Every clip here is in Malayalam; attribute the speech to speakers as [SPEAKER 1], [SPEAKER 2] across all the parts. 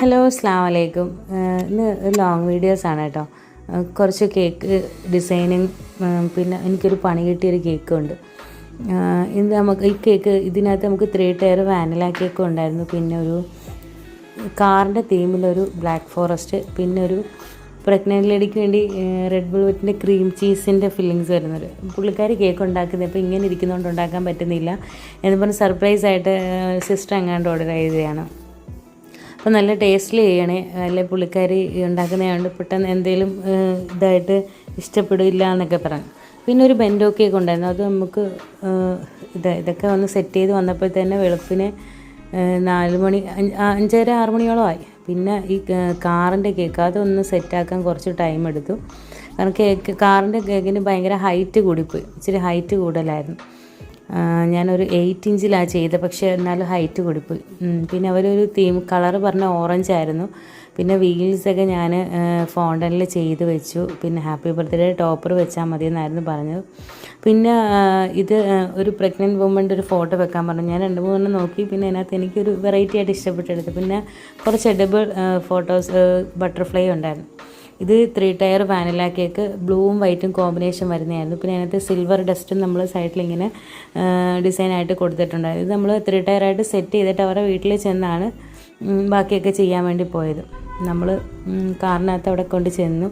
[SPEAKER 1] ഹലോ അസ്ലാം വലൈക്കും ഇന്ന് ലോങ് വീഡിയോസ് ആണ് കേട്ടോ. കുറച്ച് കേക്ക് ഡിസൈനിങ് പിന്നെ എനിക്കൊരു പണി കിട്ടിയൊരു കേക്കുണ്ട് ഇത് നമുക്ക് ഈ കേക്ക് ഇതിനകത്ത് നമുക്ക് ത്രീ ടയർ വാനില കേക്ക് ഉണ്ടായിരുന്നു. പിന്നെ ഒരു കാറിന്റെ തീമിലൊരു ബ്ലാക്ക് ഫോറസ്റ്റ് പിന്നെ ഒരു പ്രഗ്നന്റ് ലേഡിക്ക് വേണ്ടി റെഡ് ബുൾവെറ്റിന്റെ ക്രീം ചീസിന്റെ ഫില്ലിങ്സ് വരുന്നത്. പുള്ളിക്കാർ കേക്ക് ഉണ്ടാക്കുന്നത് ഇപ്പോൾ ഇങ്ങനെ ഇരിക്കുന്നതുകൊണ്ട് ഉണ്ടാക്കാൻ പറ്റുന്നില്ല. എന്ന് പറഞ്ഞ് സർപ്രൈസായിട്ട് സിസ്റ്റർ എങ്ങാണ്ട് ഓർഡർ ചെയ്തതാണ്. അപ്പോൾ നല്ല ടേസ്റ്റിൽ ചെയ്യണേ. അല്ലെ പുള്ളിക്കാരി ഉണ്ടാക്കുന്നതുകൊണ്ട് പെട്ടെന്ന് എന്തെങ്കിലും ഇതായിട്ട് ഇഷ്ടപ്പെടില്ല എന്നൊക്കെ പറഞ്ഞു പിന്നെ ഒരു ബെൻഡോക്കെ കേക്ക് ഉണ്ടായിരുന്നു അത് നമുക്ക് ഇത് ഇതൊക്കെ ഒന്ന് സെറ്റ് ചെയ്ത് വന്നപ്പോൾ തന്നെ വെളുപ്പിന് നാല് മണി അഞ്ചര ആറ് മണിയോളമായി പിന്നെ ഈ കാറിന്റെ കേക്ക് അതൊന്ന് സെറ്റാക്കാൻ കുറച്ച് ടൈം എടുത്തു. കാരണം കേക്ക് കാറിന്റെ കേക്കിന് ഭയങ്കര ഹൈറ്റ് കൂടിപ്പോയി. ഇച്ചിരി ഹൈറ്റ് കൂടുതലായിരുന്നു. ഞാനൊരു എയ്റ്റ് ഇഞ്ചിലാണ് ചെയ്തത് പക്ഷേ എന്നാലും ഹൈറ്റ് കൂടിപ്പോയി പിന്നെ അവരൊരു തീം കളർ പറഞ്ഞ ഓറഞ്ച് ആയിരുന്നു. പിന്നെ വീൽസൊക്കെ ഞാൻ ഫോണ്ടനിൽ ചെയ്ത് വെച്ചു. പിന്നെ ഹാപ്പി ബർത്ത്ഡേ ടോപ്പർ വെച്ചാൽ മതി എന്നായിരുന്നു പറഞ്ഞത്. പിന്നെ ഇത് ഒരു പ്രഗ്നന്റ് വുമന്റെ ഒരു ഫോട്ടോ വെക്കാൻ പറഞ്ഞു. ഞാൻ രണ്ട് മൂന്നെണ്ണം നോക്കി പിന്നെ അതിനകത്ത് എനിക്കൊരു വെറൈറ്റി ആയിട്ട് ഇഷ്ടപ്പെട്ടെടുത്തു പിന്നെ കുറച്ച് എഡബിൾ ഫോട്ടോസ് ബട്ടർഫ്ലൈ ഉണ്ടായിരുന്നു. ഇത് ത്രീ ടയർ വാനില കേക്ക് ബ്ലൂവും വൈറ്റും കോമ്പിനേഷൻ വരുന്നതായിരുന്നു. പിന്നെ അതിനകത്ത് സിൽവർ ഡസ്റ്റും നമ്മൾ സൈഡിൽ ഇങ്ങനെ ഡിസൈനായിട്ട് കൊടുത്തിട്ടുണ്ടായിരുന്നു. ഇത് നമ്മൾ ത്രീ ടയറായിട്ട് സെറ്റ് ചെയ്തിട്ട് അവരുടെ വീട്ടിൽ ചെന്നാണ് ബാക്കിയൊക്കെ ചെയ്യാൻ വേണ്ടി പോയത്. നമ്മൾ കാറിനകത്ത് അവിടെ കൊണ്ട് ചെന്നു.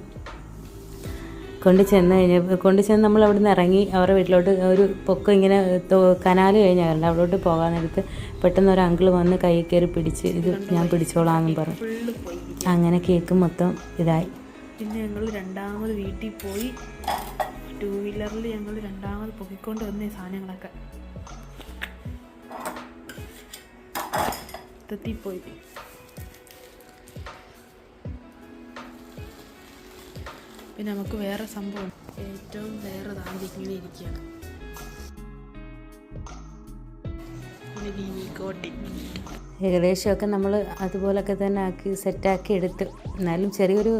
[SPEAKER 1] കൊണ്ട് ചെന്ന് കഴിഞ്ഞപ്പോൾ കൊണ്ട് ചെന്ന് നമ്മൾ അവിടെ നിന്ന് ഇറങ്ങി അവരുടെ വീട്ടിലോട്ട് ഒരു പൊക്കം ഇങ്ങനെ കനാല് കഴിഞ്ഞായിരുന്നു അവിടോട്ട് പോകാൻ നേരത്ത് പെട്ടെന്ന് ഒരു അങ്കിൾ വന്ന് കൈ കയറി പിടിച്ച് ഇത് ഞാൻ പിടിച്ചോളാം
[SPEAKER 2] എന്ന് പറഞ്ഞു.
[SPEAKER 1] അങ്ങനെ കേക്ക് മൊത്തം ഇതായി.
[SPEAKER 2] പിന്നെ ഞങ്ങൾ രണ്ടാമത് വീട്ടിൽ പോയി ടു വീലറിൽ ഞങ്ങൾ രണ്ടാമത് പൊക്കിക്കൊണ്ട് വന്ന സാധനങ്ങളൊക്കെ. തെത്തിപ്പോയി പിന്നെ നമുക്ക് വേറെ സംഭവം. ഏറ്റവും വേറെ ഇങ്ങനെ ഇരിക്കുകയാണ്. വീനി കോട്ടി.
[SPEAKER 1] ഏകദേശമൊക്കെ നമ്മൾ അതുപോലൊക്കെ തന്നെ ആക്കി സെറ്റാക്കി എടുത്ത്. എന്നാലും ചെറിയൊരു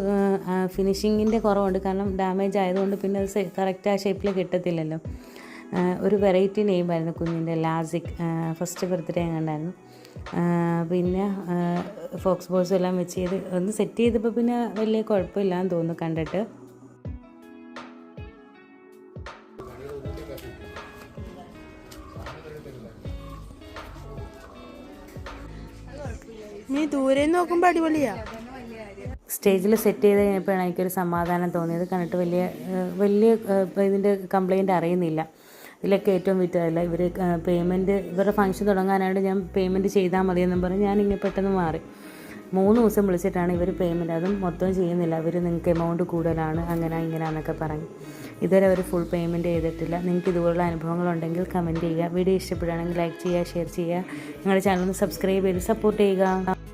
[SPEAKER 1] ഫിനിഷിങ്ങിന്റെ കുറവുണ്ട്. കാരണം ഡാമേജ് ആയതുകൊണ്ട് പിന്നെ അത് കറക്റ്റ് ആ ഷേപ്പിൽ കിട്ടത്തില്ലല്ലോ. ഒരു വെറൈറ്റി നെയിമായിരുന്നു കുഞ്ഞിന്റെ ലാസിക് ഫസ്റ്റ് ബർത്ത്ഡേ എങ്ങാണ്ടായിരുന്നു പിന്നെ ഫോക്സ് ബോൾസും എല്ലാം വെച്ച് ചെയ്ത് ഒന്ന് സെറ്റ് ചെയ്തപ്പോൾ പിന്നെ വലിയ കുഴപ്പമില്ലാന്ന് തോന്നുന്നു കണ്ടിട്ട്.
[SPEAKER 2] നീ ദൂരെ നോക്കുമ്പോ അടിപൊളിയാ.
[SPEAKER 1] സ്റ്റേജിൽ സെറ്റ് ചെയ്ത് കഴിഞ്ഞപ്പോഴാണ് എനിക്കൊരു സമാധാനം തോന്നിയത്. കണ്ടിട്ട് വലിയ വലിയ ഇതിന്റെ കംപ്ലൈന്റ് അറിയുന്നില്ല. ഇതിലൊക്കെ ഏറ്റവും വിറ്റതല്ല ഇവർ പേയ്മെന്റ് ഇവരുടെ ഫംഗ്ഷൻ തുടങ്ങാനായിട്ട് ഞാൻ പേയ്മെന്റ് ചെയ്താൽ മതിയെന്നും പറഞ്ഞ് ഞാനിങ്ങനെ പെട്ടെന്ന് മാറി. മൂന്ന് ദിവസം വിളിച്ചിട്ടാണ് ഇവർ പേയ്മെന്റ് അതും മൊത്തം ചെയ്യുന്നില്ല. ഇവർ നിങ്ങൾക്ക് എമൗണ്ട് കൂടുതലാണ് അങ്ങനെ ഇങ്ങനെ എന്നൊക്കെ പറഞ്ഞു. ഇതുവരെ അവർ ഫുൾ പേയ്മെന്റ് ചെയ്തിട്ടില്ല. നിങ്ങൾക്ക് ഇതുപോലുള്ള അനുഭവങ്ങളുണ്ടെങ്കിൽ കമന്റ് ചെയ്യുക. വീഡിയോ ഇഷ്ടപ്പെടുകയാണെങ്കിൽ ലൈക്ക് ചെയ്യുക ഷെയർ ചെയ്യുക. ഞങ്ങളുടെ ചാനൽ സബ്സ്ക്രൈബ് ചെയ്ത് സപ്പോർട്ട് ചെയ്യുക.